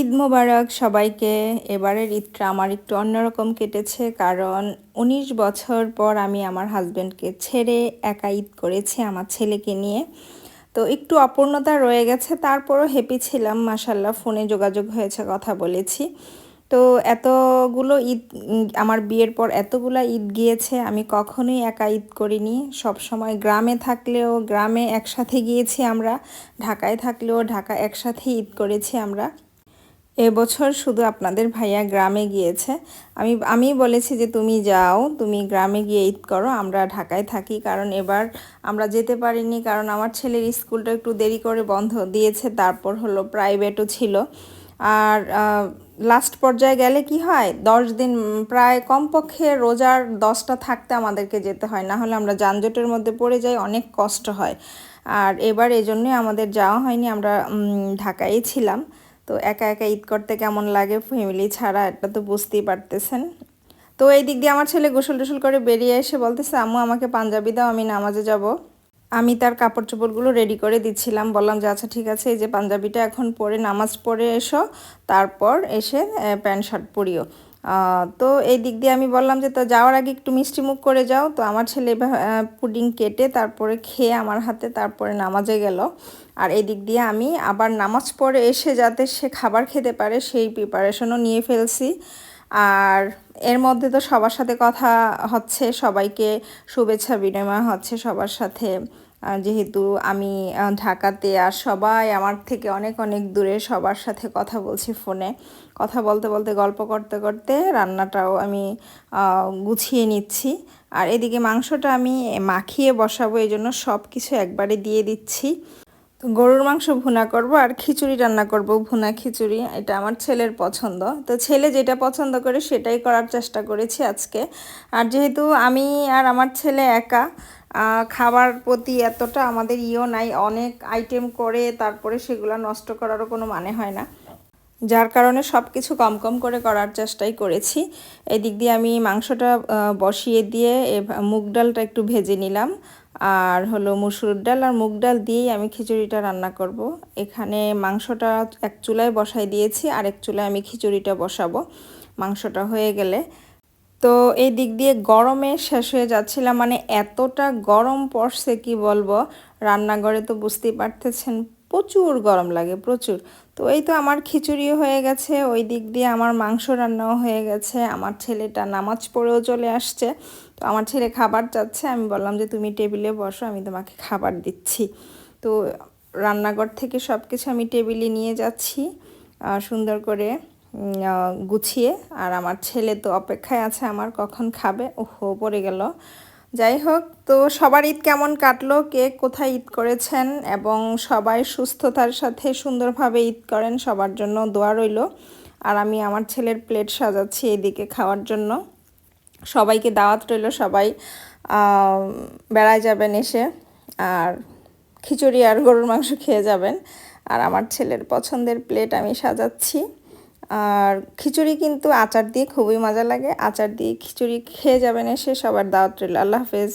ঈদ মোবারক সবাইকে। এবারের ঈদটা আমার একটু অন্যরকম কেটেছে কারণ উনিশ বছর পর আমি আমার হাজব্যান্ডকে ছেড়ে একা ঈদ করেছি আমার ছেলেকে নিয়ে। তো একটু অপূর্ণতা রয়ে গেছে, তারপরও হ্যাপি ছিলাম মাসাল্লাহ ফোনে যোগাযোগ হয়েছে, কথা বলেছি। তো এতগুলো ঈদ আমার বিয়ের পর এতগুলো ঈদ গিয়েছে, আমি কখনোই একা ঈদ করিনি। সব সময় গ্রামে থাকলেও, গ্রামে একসাথে গিয়েছি আমরা, ঢাকায় থাকলেও ঢাকা একসাথে ঈদ করেছি আমরা। এবছর শুধু আপনাদের ভাইয়া গ্রামে গিয়েছে। আমি আমি বলেছি যে তুমি যাও, তুমি গ্রামে গিয়ে ঈদ করো, আমরা ঢাকায় থাকি। কারণ এবার আমরা যেতে পারিনি, কারণ আমার ছেলের স্কুলটা একটু দেরি করে বন্ধ দিয়েছে, তারপর হলো প্রাইভেটও ছিল। আর লাস্ট পর্যায়ে গেলে কি হয়, দশ দিন প্রায় কমপক্ষে রোজার দশটা থাকতে আমাদেরকে যেতে হয়, না হলে আমরা যানজটের মধ্যে পড়ে যাই, অনেক কষ্ট হয়। আর এবার এজন্যই আমাদের যাওয়া হয়নি, আমরা ঢাকায় ছিলাম। তো একা একা ঈদ করতে কেমন লাগে? ফ্যামিলি ছাড়া এটা তো বুঝতেই পারতেছেন। তো এই দিক দিয়ে আমার ছেলে গোসল টোসল করে বেরিয়ে এসে বলতেছে, আম্মু, আমাকে পাঞ্জাবি দাও, আমি নামাজে যাব। আমি তার কাপড় চোপড়গুলো রেডি করে দিচ্ছিলাম। বললাম যে আচ্ছা ঠিক আছে, এই যে পাঞ্জাবিটা এখন পরে, নামাজ পড়ে এসো, তারপর এসে প্যান্ট শার্ট পরিও। তো এই দিক দিয়ে আমি বললাম যে, তো যাওয়ার আগে একটু মিষ্টি মুখ করে যাও। তো আমার ছেলে পুডিং কেটে তারপরে খেয়ে আমার হাতে তারপরে নামাজে গেল। আর এই দিক দিয়ে আমি আবার নামাজ পড়ে এসে যাতে সে খাবার খেতে পারে, সেই প্রিপারেশনও নিয়ে ফেলছি। আর এর মধ্যে তো সবার সাথে কথা হচ্ছে, সবাইকে শুভেচ্ছা বিনিময় হচ্ছে, সবার সাথে যেহেতু আমি ঢাকাতে আর সবাই আমার থেকে অনেক অনেক দূরে সবার সাথে কথা বলছি ফোনে। কথা বলতে বলতে, গল্প করতে করতে রান্নাটাও আমি গুছিয়ে নিচ্ছি। আর এদিকে মাংসটা আমি মাখিয়ে বসাবো, এই জন্য সব কিছু একবারে দিয়ে দিচ্ছি। তো গরুর মাংস ভুনা করব আর খিচুড়ি রান্না করব, ভুনা খিচুড়ি। এটা আমার ছেলের পছন্দ। তো ছেলে যেটা পছন্দ করে সেটাই করার চেষ্টা করেছি আজকে। আর যেহেতু আমি আর আমার ছেলে একা খাবার প্রতি এতটা আমাদের ইও নাই, অনেক আইটেম করে তারপরে সেগুলো নষ্ট করারও কোনো মানে হয় না। যার কারণে সব কিছু কম কম করে করার চেষ্টাই করেছি। এই দিক দিয়ে আমি মাংসটা বসিয়ে দিয়ে মুগ ডালটা একটু ভেজে নিলাম। আর হলো মুসুর ডাল আর মুগ ডাল দিয়েই আমি খিচুড়িটা রান্না করব। এখানে মাংসটা এক চুলায় বসাই দিয়েছি আর এক চুলায় আমি খিচুড়িটা বসাবো। মাংসটা হয়ে গেলে তো এই দিক দিয়ে গরমে শেষ হয়ে যাচ্ছিলাম মানে এতটা গরম পড়ছে কি বলব? রান্নাঘরে তো বুঝতেই পারতেছেন, প্রচুর গরম লাগে, প্রচুর। তো এই তো আমার খিচুড়িও হয়ে গেছে, ওই দিক দিয়ে আমার মাংস রান্নাও হয়ে গেছে, আমার ছেলেটা নামাজ পড়েও চলে আসছে। তো আমার ছেলে খাবার চাচ্ছে, আমি বললাম যে তুমি টেবিলে বসো, আমি তোমাকে খাবার দিচ্ছি। তো রান্নাঘর থেকে সব কিছু আমি টেবিলে নিয়ে যাচ্ছি সুন্দর করে। গুছিয়ে, আর আমার ছেলে তো অপেক্ষায় আছে, আমার কখন খাবে? ওহো, পড়ে গেল। যাই হোক, তো সবার ঈদ কেমন কাটলো? কে কোথায় ঈদ করেছেন? এবং সবাই সুস্থতার সাথে সুন্দরভাবে ঈদ করেন, সবার জন্য দোয়া রইল। আর আমি আমার ছেলের প্লেট সাজাচ্ছি এদিকে খাওয়ার জন্য। সবাইকে দাওয়াত রইল, সবাই বেড়ায় যাবেন এসে। আর খিচুড়ি আর গরুর মাংস খেয়ে যাবেন। আর আমার ছেলের পছন্দের প্লেট আমি সাজাচ্ছি। আর খিচুড়ি কিন্তু আচার দিয়ে খুবই মজা লাগে। আচার দিয়ে খিচুড়ি খেয়ে যাবেন এসে সবার দাওয়াত রইল। আল্লাহ হাফেজ।